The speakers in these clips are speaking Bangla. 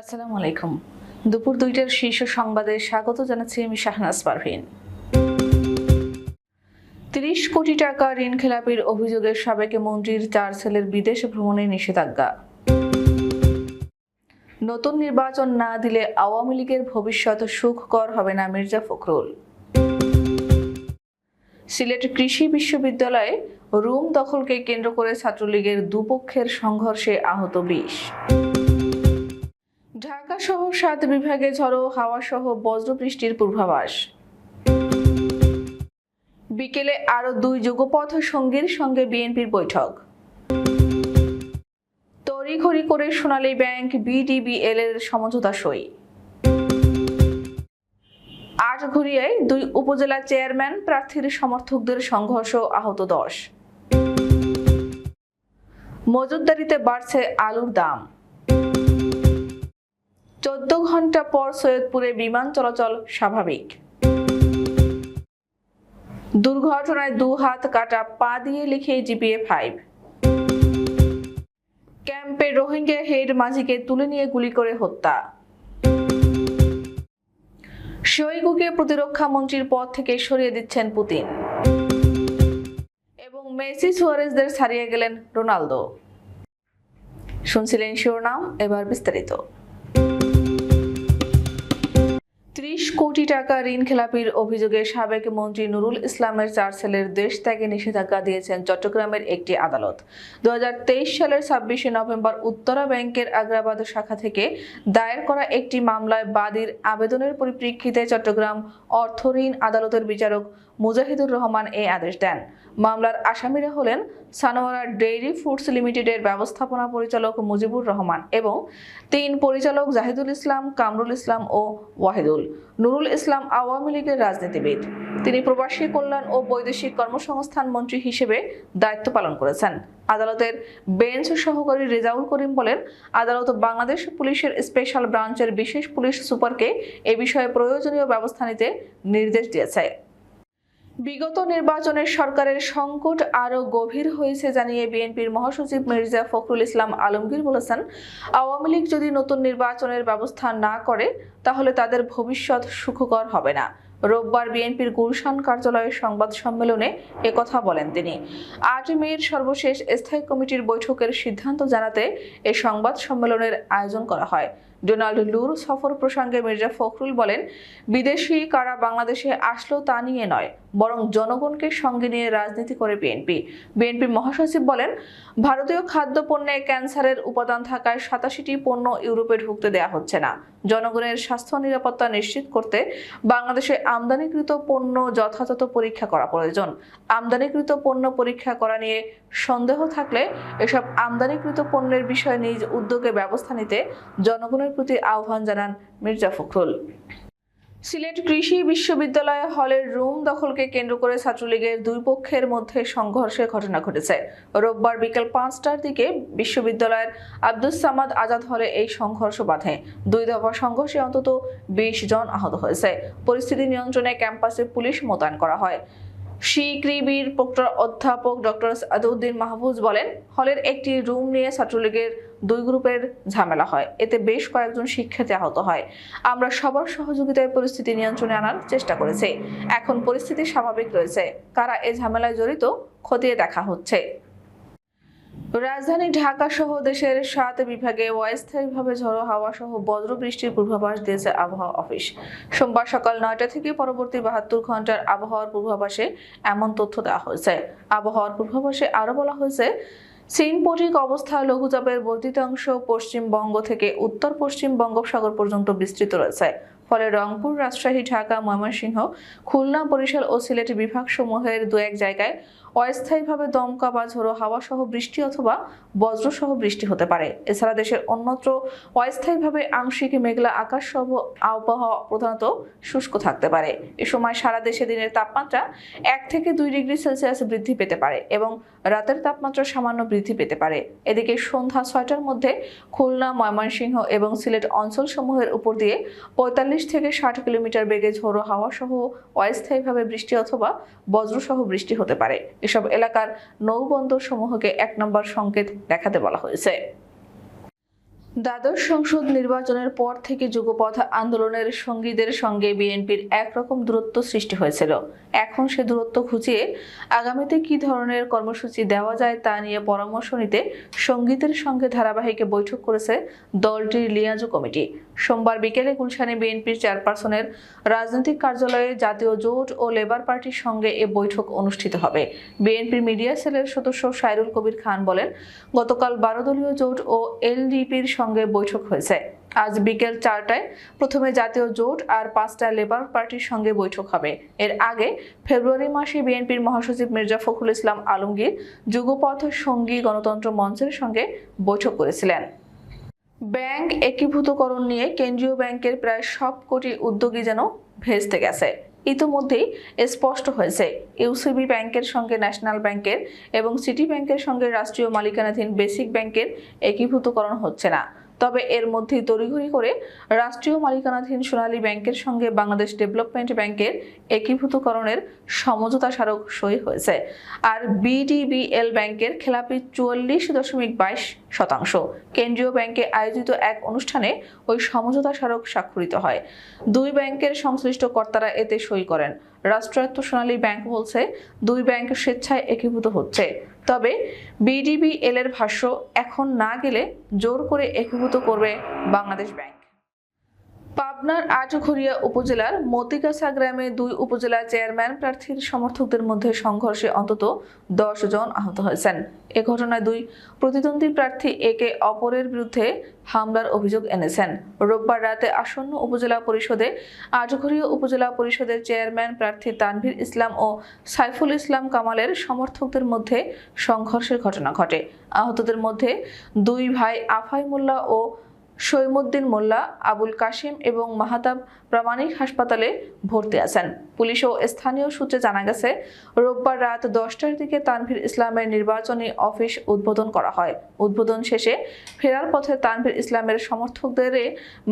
আসসালামু আলাইকুম। দুপুর দুইটার শীর্ষ সংবাদে স্বাগত জানাচ্ছি আমি শাহনাজ পারভিন। তিরিশ কোটি টাকা ঋণ খেলাপির অভিযোগে সাবেক মন্ত্রীর চার ছেলের বিদেশ ভ্রমণে নিষেধাজ্ঞা। নতুন নির্বাচন না দিলে আওয়ামী লীগের ভবিষ্যৎ সুখকর হবে না মির্জা ফখরুল। সিলেট কৃষি বিশ্ববিদ্যালয়ে রুম দখলকে কেন্দ্র করে ছাত্রলীগের দুপক্ষের সংঘর্ষে আহত বিশ। সহ সাত বিভাগে ঝড়ো হাওয়া সহ বজ্রবৃষ্টির পূর্বাভাস। বিকেলে আরও দুই যুগপথ সঙ্গীর সঙ্গে বিএনপির বৈঠক। তড়িঘড়ি করে সোনালী ব্যাংক বিডিবিএল এর সমঝোতা সই। আট ঘুরিয়ায় দুই উপজেলা চেয়ারম্যান প্রার্থীর সমর্থকদের সংঘর্ষ আহত দশ। মজুদদারিতে বাড়ছে আলুর দাম। চোদ্দ ঘণ্টা পর সৈয়দপুরে বিমান চলাচল স্বাভাবিক। দুর্ঘটনায় দু হাত কাটা পা দিয়ে লিখে জিপিএ ফাইভ। ক্যাম্পে রোহিঙ্গা হেড মাঝিকে তুলে নিয়ে গুলি করে হত্যা। শৈগুকে প্রতিরক্ষা মন্ত্রীর পদ থেকে সরিয়ে দিচ্ছেন পুতিন। এবং মেসি সুয়ারেজদের ছাড়িয়ে গেলেন রোনালদো। শুনছিলেন শিরোনাম, এবার বিস্তারিত। ত্রিশ কোটি টাকা ঋণ খেলাপির অভিযোগে সাবেক মন্ত্রী নুরুল ইসলামের চার ছেলের দেশ ত্যাগে নিষেধাজ্ঞা দিয়েছেন চট্টগ্রামের একটি আদালত। দু হাজার তেইশ সালের ছাব্বিশে নভেম্বর উত্তরা ব্যাংকের আগ্রাবাদ শাখা থেকে দায়ের করা একটি মামলায় বাদীর আবেদনের পরিপ্রেক্ষিতে চট্টগ্রাম অর্থ ঋণ আদালতের বিচারক মুজাহিদুর রহমান এই আদেশ দেন। মামলার আসামিরা হলেন সানোয়ারা ডেইরি ফুডস লিমিটেডের ব্যবস্থাপনা পরিচালক মুজিবুর রহমান এবং তিন পরিচালক জাহিদুল ইসলাম, কামরুল ইসলাম ও ওয়াহিদুল। নুরুল ইসলাম আওয়ামী লীগের রাজনীতিবিদ। তিনি প্রবাসী কল্যাণ ও বৈদেশিক কর্মসংস্থান মন্ত্রী হিসেবে দায়িত্ব পালন করেছেন। আদালতের বেঞ্চ সহকারী রেজাউল করিম বলেন, আদালত বাংলাদেশ পুলিশের স্পেশাল ব্রাঞ্চের বিশেষ পুলিশ সুপারকে এ বিষয়ে প্রয়োজনীয় ব্যবস্থা নিতে নির্দেশ দিয়েছে। বিগত নির্বাচনে সরকারের সংকট আরও গভীর হয়েছে জানিয়ে বিএনপির মহাসচিব মির্জা ফখরুল ইসলাম আলমগীর বলেছেন, আওয়ামী লীগ যদি নতুন নির্বাচনের ব্যবস্থা না করে, তাহলে তাদের ভবিষ্যৎ সুখকর হবে না। রোববার বিএনপির গুলশান কার্যালয়ের সংবাদ সম্মেলনে একথা বলেন তিনি। আট মেয়ের সর্বশেষ স্থায়ী কমিটির বৈঠকের সিদ্ধান্ত জানাতে এ সংবাদ সম্মেলনের আয়োজন করা হয়। ডোনাল্ড লুর সফর প্রসঙ্গে মির্জা ফখরুল বলেন, বিদেশি কারা বাংলাদেশে আসলো তা নিয়ে নয়, বরং জনগণকে সঙ্গে নিয়ে রাজনীতি করে বিএনপি। বিএনপি মহাসচিব বলেন, ভারতীয় খাদ্য পণ্যে ক্যান্সারের উপাদান থাকায় সাতাশিটি পণ্য ইউরোপে ঢুকতে দেয়া হচ্ছে না। জনগণের স্বাস্থ্য নিরাপত্তা নিশ্চিত করতে বাংলাদেশে আমদানিকৃত পণ্য যথাযথ পরীক্ষা করা প্রয়োজন। আমদানিকৃত পণ্য পরীক্ষা করা নিয়ে সন্দেহ থাকলে এসব আমদানিকৃত পণ্যের বিষয়ে নিজ উদ্যোগে ব্যবস্থা নিতে জনগণের প্রতি আহ্বান জানান মির্জা ফখরুল। সিলেট কৃষি বিশ্ববিদ্যালয়ে হলের রুম দখলকে কেন্দ্র করে ছাত্রলীগের দুই পক্ষের মধ্যে সংঘর্ষের ঘটনা ঘটেছে। রোববার বিকেল পাঁচটার দিকে বিশ্ববিদ্যালয়ের আব্দুস সামাদ আজাদ হলে এই সংঘর্ষ বাধে। দুই দফা সংঘর্ষে অন্তত বিশ জন আহত হয়েছে। পরিস্থিতি নিয়ন্ত্রণে ক্যাম্পাসে পুলিশ মোতায়েন করা হয়। শিক্রিবির প্রক্টর অধ্যাপক ডক্টর আদউদ্দিন মাহফুজ বলেন, হলের একটি রুম নিয়ে ছাত্রলীগের দুই গ্রুপের ঝামেলা হয়। এতে বেশ কয়েকজন শিক্ষার্থী আহত হয়। আমরা সবার সহযোগিতায় পরিস্থিতি নিয়ন্ত্রণে আনার চেষ্টা করেছি। এখন পরিস্থিতি স্বাভাবিক রয়েছে। কারা এ ঝামেলায় জড়িত, খতিয়ে দেখা হচ্ছে। রাজধানী ঢাকা সহ দেশের সাত বিভাগে অস্থায়ীভাবে ঝড়ো হাওয়া সহ বজ্র বৃষ্টির পূর্বাভাস দিয়েছে আবহাওয়া অফিস। সোমবার সকাল নয়টা থেকে পরবর্তী বাহাত্তর ঘণ্টার আবহাওয়ার পূর্বাভাসে এমন তথ্য দেওয়া হয়েছে। আবহাওয়ার পূর্বাভাসে আরও বলা হয়েছে, সিনপটিক অবস্থা লঘুচাপের বর্ধিতাংশ পশ্চিমবঙ্গ থেকে উত্তর পশ্চিম বঙ্গোপসাগর পর্যন্ত বিস্তৃত রয়েছে। ফলে রংপুর, রাজশাহী, ঢাকা, ময়মনসিংহ, খুলনা, বরিশাল ও সিলেট বিভাগ সমূহের দু এক জায়গায় অস্থায়ীভাবে দমকা বা ঝোড়ো হাওয়া সহ বৃষ্টি অথবা বজ্রসহ বৃষ্টি হতে পারে। এছাড়া দেশের অন্যত্র অস্থায়ীভাবে আংশিক মেঘলা আকাশ সহ আবহাওয়া প্রধানত শুষ্ক থাকতে পারে। এ সময় সারা দেশে দিনের তাপমাত্রা এক থেকে দুই ডিগ্রি সেলসিয়াস বৃদ্ধি পেতে পারে এবং রাতের তাপমাত্রা সামান্য বৃদ্ধি পেতে পারে। এদিকে সন্ধ্যা ছয়টার মধ্যে খুলনা, ময়মনসিংহ এবং সিলেট অঞ্চলসমূহের উপর দিয়ে পঁয়তাল্লিশ থেকে ষাট কিলোমিটার বেগে ঝোড়ো হাওয়া সহ অস্থায়ীভাবে বৃষ্টি অথবা বজ্রসহ বৃষ্টি হতে পারে। এসব এলাকার নৌবন্দর সমূহকে এক নম্বর সংকেত দেখাতে বলা হয়েছে। দ্বাদশ সংসদ নির্বাচনের পর থেকে যুগপথ আন্দোলনের সঙ্গীদের সঙ্গে বিএনপির একরকম দূরত্ব সৃষ্টি হয়েছিল। এখন সে দূরত্ব খুঁজিয়ে আগামীতে কি ধরনের কর্মসূচি দেওয়া যায় তা নিয়ে পরামর্শ নিতে সঙ্গীতের সঙ্গে ধারাবাহিক বৈঠক করেছে দলটির লিয়াজু কমিটি। সোমবার বিকেলে গুলশানে বিএনপির চেয়ারপারসনের রাজনৈতিক কার্যালয়ে জাতীয় জোট ও লেবার পার্টির সঙ্গে এ বৈঠক অনুষ্ঠিত হবে। বিএনপির মিডিয়া সেলের সদস্য সাইরুল কবির খান বলেন, গতকাল বারো দলীয় জোট ও এলডিপির সঙ্গে বৈঠক হয়েছে। আজ বিকেল চারটায় প্রথমে জাতীয় জোট আর পাঁচটা লেবার পার্টির সঙ্গে বৈঠক হবে। এর আগে ফেব্রুয়ারি মাসে বিএনপির মহাসচিব মির্জা ফখরুল ইসলাম আলমগীর যুগপথ সঙ্গী গণতন্ত্র মঞ্চের সঙ্গে বৈঠক করেছিলেন। ব্যাংক একীভূতকরণ নিয়ে কেন্দ্রীয় ব্যাংকের প্রায় সব কোটি উদ্যোগী যেন ভেস্তে গেছে। ইতোমধ্যেই স্পষ্ট হয়েছে। ইউসিবি ব্যাংকের সঙ্গে ন্যাশনাল ব্যাংকের এবং সিটি ব্যাংকের সঙ্গে রাষ্ট্রীয় মালিকানাধীন বেসিক ব্যাংকের একীভূতকরণ হচ্ছে না। তবে এর মধ্যেই তড়িঘড়ি করে রাষ্ট্রীয় মালিকানাধীন সোনালী ব্যাংকের সঙ্গে বাংলাদেশ ডেভেলপমেন্ট ব্যাংকের একীভূতকরণের সমঝোতা স্মারক সই হয়েছে। আর বিডিবিএল ব্যাংকের খেলাপি চুয়াল্লিশ দশমিক বাইশ শতাংশ। কেন্দ্রীয় ব্যাংকে আয়োজিত এক অনুষ্ঠানে ওই সমঝোতা স্মারক স্বাক্ষরিত হয়। দুই ব্যাংকের সংশ্লিষ্ট কর্তারা এতে সই করেন। রাষ্ট্রায়ত্ত সোনালী ব্যাংক বলছে, দুই ব্যাংক স্বেচ্ছায় একীভূত হচ্ছে। তবে বিডিবিএল এর ভাষ্য, এখন না গেলে জোর করে একীভূত করবে বাংলাদেশ ব্যাংক। পাবনার আটঘরিয়া উপজেলার মতিকাসা গ্রামে দুই উপজেলা চেয়ারম্যান প্রার্থীর সমর্থকদের মধ্যে সংঘর্ষে অন্তত দশ জন আহত হয়েছেন। এ ঘটনায় দুই প্রতিদ্বন্দ্বী প্রার্থী একে অপরের বিরুদ্ধে হামলার অভিযোগ এনেছেন। রোববার রাতে আসন্ন উপজেলা পরিষদে আটঘরিয়া উপজেলা পরিষদের চেয়ারম্যান প্রার্থী তানভীর ইসলাম ও সাইফুল ইসলাম কামালের সমর্থকদের মধ্যে সংঘর্ষের ঘটনা ঘটে। আহতদের মধ্যে দুই ভাই আফাই মোল্লা ও সৈমুদ্দিন মোল্লা, আবুল কাশিম এবং মাহাতাব প্রামাণিক হাসপাতালে ভর্তি আছেন। পুলিশ ও স্থানীয় সূত্রে জানা গেছে, রোববার রাত দশটার দিকে তানভীর ইসলামের নির্বাচনী অফিস উদ্বোধন করা হয়। উদ্বোধন শেষে ফেরার পথে তানভীর ইসলামের সমর্থকদের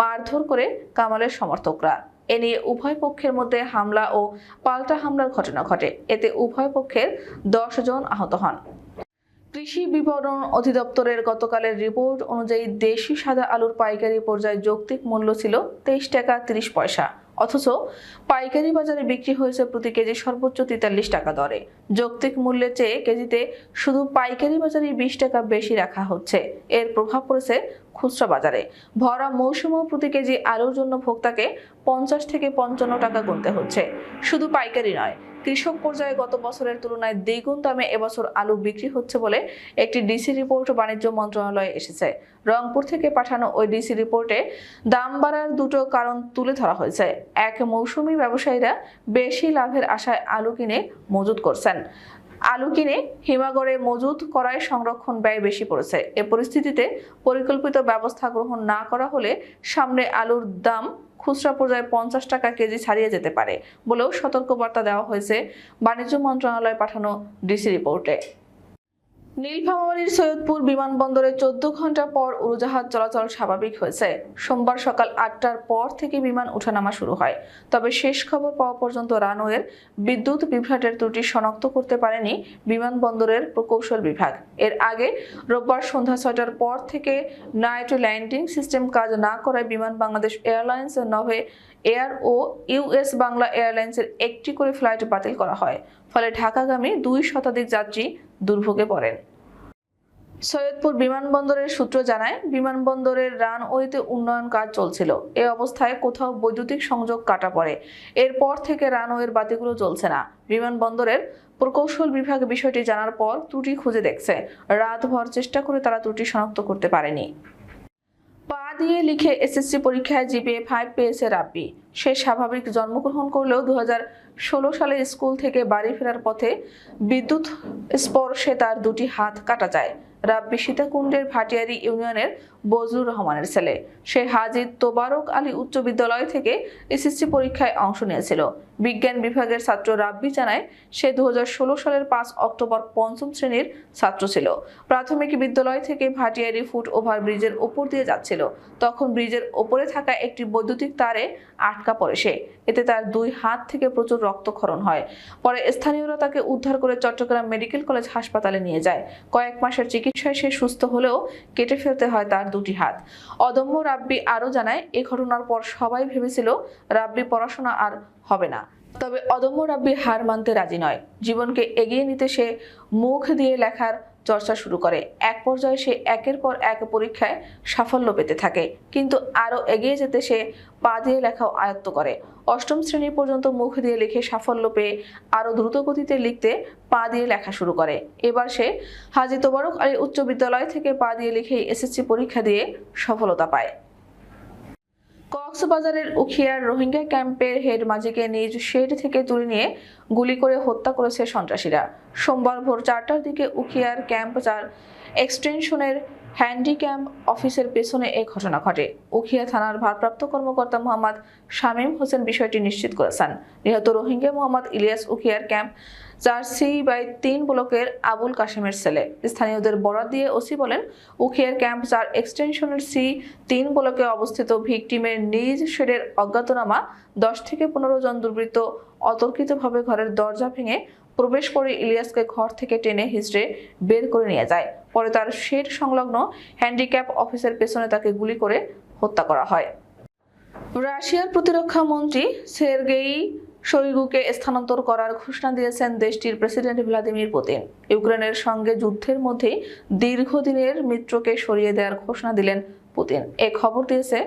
মারধর করে কামালের সমর্থকরা। এ নিয়ে উভয় পক্ষের মধ্যে হামলা ও পাল্টা হামলার ঘটনা ঘটে। এতে উভয় পক্ষের দশ জন আহত হন। কৃষি বিপণন অধিদপ্তরের গতকালের রিপোর্ট অনুযায়ী দেশি সাদা আলুর পাইকারি পর্যায়ে যৌক্তিক মূল্য ছিল তেইশ টাকা তিরিশ পয়সা। অথচ পাইকারি বাজারে বিক্রি হয়েছে প্রতি কেজি সর্বোচ্চ তেতাল্লিশ টাকা দরে। যৌক্তিক মূল্যের চেয়ে কেজিতে শুধু পাইকারি বাজারে বিশ টাকা বেশি রাখা হচ্ছে। এর প্রভাব পড়েছে খুচরা বাজারে। ভরা মৌসুমেও প্রতি কেজি আলুর জন্য ভোক্তাকে পঞ্চাশ থেকে পঞ্চান্ন টাকা গুনতে হচ্ছে। শুধু পাইকারি নয় কৃষক পর্যায়ে গত বছরের তুলনায় দ্বিগুণ দামে এবছর আলু বিক্রি হচ্ছে বলে একটি ডিসি রিপোর্ট বাণিজ্য মন্ত্রণালয়ে এসেছে। রংপুর থেকে পাঠানো ওই ডিসি রিপোর্টে দাম বাড়ার দুটো কারণ তুলে ধরা হয়েছে। এক, মৌসুমি ব্যবসায়ীরা বেশি লাভের আশায় আলু কিনে মজুত করছেন। আলু কিনে হিমাগড়ে মজুত করায় সংরক্ষণ ব্যয় বেশি পড়েছে। এ পরিস্থিতিতে পরিকল্পিত ব্যবস্থা গ্রহণ না করা হলে সামনে আলুর দাম খুচরা পর্যায়ে পঞ্চাশ টাকা কেজি ছাড়িয়ে যেতে পারে বলেও সতর্কবার্তা দেওয়া হয়েছে। বাণিজ্য মন্ত্রণালয়ে পাঠানো ডিসি রিপোর্টে। নীলফামারীর সৈয়দপুর বিমানবন্দরে চোদ্দ ঘণ্টা পর উড়োজাহাজ চলাচল স্বাভাবিক হয়েছে। সোমবার সকাল আটটার পর থেকে বিমান ওঠানামা শুরু হয়। তবে শেষ খবর পাওয়া পর্যন্ত রানওয়ের বিদ্যুৎ বিভ্রাটের ত্রুটি শনাক্ত করতে পারেনি বিমানবন্দরের প্রকৌশল বিভাগ। এর আগে রোববার সন্ধ্যা ছয়টার পর থেকে নাইট ল্যান্ডিং সিস্টেম কাজ না করায় বিমান বাংলাদেশ এয়ারলাইন্স, নভে এয়ার ও ইউএস বাংলা এয়ারলাইন্সের একটি করে ফ্লাইট বাতিল করা হয়। ফলে ঢাকাগামী দুই শতাধিক যাত্রী দুর্ভোগে পড়েন। সৈয়দপুর বিমানবন্দরের সূত্র জানায়, বিমানবন্দরের রানওয়েতে উন্নয়ন কাজ চলছিল। এ অবস্থায় কোথাও বৈদ্যুতিক সংযোগ কাটা পড়ে। এরপর থেকে রানওয়ের বাতিগুলো চলছে না। বিমানবন্দরের প্রকৌশল বিভাগ বিষয়টি জানার পর ত্রুটি খুঁজে দেখছে। রাতভর চেষ্টা করে তারা ত্রুটি শনাক্ত করতে পারেনি। পা দিয়ে লিখে এসএসসি পরীক্ষায় জিপিএ ফাইভ পেয়েছে রাব্বি। সে স্বাভাবিক জন্মগ্রহণ করলেও দু সালে স্কুল থেকে বাড়ি ফেরার পথে বিদ্যুৎ স্পর্শে তার দুটি হাত কাটা যায়। রাব্বি সীতাকুণ্ডের ভাটিয়ারি ইউনিয়নের বজলুর রহমানের ছেলে। সে হাজির তোবারক আলী উচ্চ বিদ্যালয় থেকে এসএসসি পরীক্ষায় অংশ নিয়েছিল। বিজ্ঞান বিভাগের ছাত্র রাব্বি জানায়, সে দু হাজার ষোলো সালের পাঁচ অক্টোবর পঞ্চম শ্রেণির ছাত্র ছিল। প্রাথমিক বিদ্যালয় থেকে ভাটিয়ারি ফুট ওভার ব্রিজের ওপর দিয়ে যাচ্ছিল। তখন ব্রিজের ওপরে থাকা একটি বৈদ্যুতিক তারে আটকা পড়ে সে। এতে তার দুই হাত থেকে প্রচুর রক্তক্ষরণ হয়। পরে স্থানীয়রা তাকে উদ্ধার করে চট্টগ্রাম মেডিকেল কলেজ হাসপাতালে নিয়ে যায়। কয়েক মাসের চিকিৎসায় সে সুস্থ হলেও কেটে ফেলতে হয় তার দুটি হাত। অদম্য রাব্বি আরও জানায়, এ ঘটনার পর সবাই ভেবেছিল রাব্বি পড়াশোনা আর হবে না। তবে অদম্য রাব্বি হার মানতে রাজি নয়। জীবনকে এগিয়ে নিতে সে মুখ দিয়ে লেখার চর্চা শুরু করে। এক পর্যায়ে সে একের পর এক পরীক্ষায় সাফল্য পেতে থাকে, কিন্তু আরও এগিয়ে যেতে সে পা দিয়ে লেখাও আয়ত্ত করে। অষ্টম শ্রেণি পর্যন্ত মুখ দিয়ে লিখে সাফল্য পেয়ে আরও দ্রুত গতিতে লিখতে পা দিয়ে লেখা শুরু করে। এবার সে হাজি তোবারক আলী উচ্চ বিদ্যালয় থেকে পা দিয়ে লিখে এসএসসি পরীক্ষা দিয়ে সফলতা পায়। কক্সবাজারের উখিয়ার রোহিঙ্গা ক্যাম্পের হেড মাঝিকে নিজ শেড থেকে তুলে নিয়ে গুলি করে হত্যা করেছে সন্ত্রাসীরা। সোমবার ভোর চারটার দিকে উখিয়ার ক্যাম্প চার এক্সটেনশনের হ্যান্ডিক্যাম্প অফিসের পেছনে এই ঘটনা ঘটে। উখিয়া থানার ভারপ্রাপ্ত কর্মকর্তা মোহাম্মদ শামীম হোসেন বিষয়টি নিশ্চিত করেছেন। নিহত রোহিঙ্গা মোহাম্মদ ইলিয়াস উখিয়ার ক্যাম্প চার সি বাই তিন ব্লকের আবুল কাশেমের ছেলে। স্থানীয়দের বরাত দিয়ে ওসি বলেন, উখিয়ার ক্যাম্প চার এক্সটেনশনের সি তিন ব্লকে অবস্থিত ভিকটিমের নিজ শেডের অজ্ঞাতনামা, দশ থেকে পনেরো জন দুর্বৃত্ত অতর্কিতভাবে ঘরের দরজা ভেঙে প্রবেশ করে ইলিয়াসকে ঘর থেকে টেনে হিসড়ে বের করে নিয়ে যায়। পরে তার শেড সংলগ্ন হ্যান্ডিক্যাপ অফিসের পেছনে তাকে গুলি করে হত্যা করা হয়। রাশিয়ার প্রতিরক্ষা মন্ত্রী সের্গেই শৈগুকে স্থানান্তর করার ঘোষণা দিয়েছেন দেশটির প্রেসিডেন্ট ভ্লাদিমির পুতিন। ইউক্রেনের সঙ্গে যুদ্ধের মধ্যে দীর্ঘদিনের মিত্রকে সরিয়ে দেওয়ার ঘোষণা দিলেন পুতিন। এ খবর দিয়েছে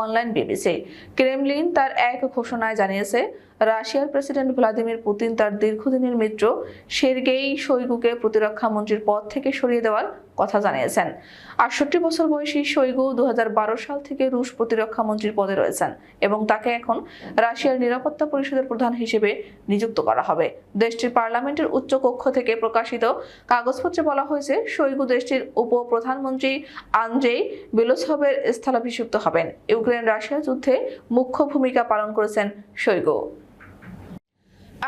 অনলাইন বিবিসি। ক্রেমলিন তার এক ঘোষণায় জানিয়েছে, রাশিয়ার প্রেসিডেন্ট ভ্লাদিমির পুতিন তার দীর্ঘদিনের মিত্র সের্গেই শৈগুকে প্রতিরক্ষা মন্ত্রীর পদ থেকে সরিয়ে দেওয়ার কথা জানিয়েছেন। আটষট্টি বছর বয়সী শৈগু দু সাল থেকে রুশ প্রতিরক্ষা মন্ত্রীর পদে রয়েছেন এবং তাকে এখন রাশিয়ার নিরাপত্তা পরিষদের প্রধান হিসেবে নিযুক্ত করা হবে। দেশটির পার্লামেন্টের উচ্চ কক্ষ থেকে প্রকাশিত কাগজপত্রে বলা হয়েছে, শৈগু দেশটির উপ প্রধানমন্ত্রী আন্দ্রেই বেলোসভের স্থলাভিষিক্ত হবেন। ইউক্রেন রাশিয়া যুদ্ধে মুখ্য ভূমিকা পালন করেছেন শৈগু।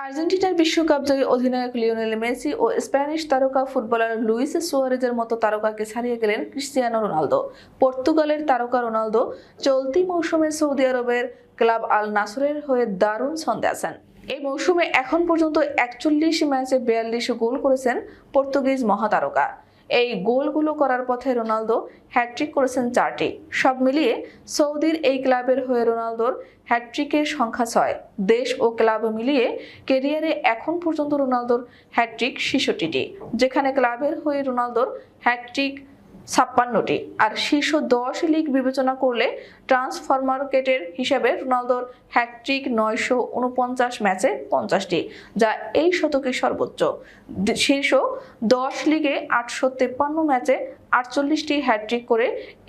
আর্জেন্টিনার বিশ্বকাপ জয়ী অধিনায়ক লিওনেল মেসি ও স্প্যানিশ তারকা ফুটবলার লুইস সুয়ারেজের মতো তারকাকে ছাড়িয়ে গেলেন ক্রিস্টিয়ানো রোনালদো। পর্তুগালের তারকা রোনালদো চলতি মৌসুমে সৌদি আরবের ক্লাব আল নাসরের হয়ে দারুণ ছন্দে আছেন। এই মৌসুমে এখন পর্যন্ত একচল্লিশ ম্যাচে বিয়াল্লিশ গোল করেছেন পর্তুগিজ মহাতারকা। এই গোলগুলো করার পথে রোনালদো হ্যাট্রিক করেছেন চারটি। সব মিলিয়ে সৌদির এই ক্লাবের হয়ে রোনালদোর হ্যাট্রিকের সংখ্যা ছয়। দেশ ও ক্লাব মিলিয়ে কেরিয়ারে এখন পর্যন্ত রোনালদোর হ্যাট্রিক শিশুটিটি যেখানে ক্লাবের হয়ে রোনালদোর হ্যাটট্রিক ছাপ্পান্নটি। আর শীর্ষ দশ লিগ বিবেচনা করলে ট্রান্সফরমার্কেটের হিসাবে রোনালদোর হ্যাটট্রিক নয়শো উনপঞ্চাশ ম্যাচে পঞ্চাশটি, যা এই শতকের সর্বোচ্চ। শীর্ষ দশ লিগে আটশো তেপ্পান্ন ম্যাচে আটচল্লিশটি হ্যাটট্রিক করে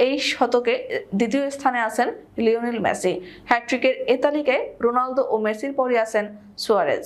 এই শতকে দ্বিতীয় স্থানে আছেন লিওনেল মেসি। হ্যাটট্রিকের এ তালিকায় রোনালদো ও মেসির পরই আছেন সুয়ারেজ।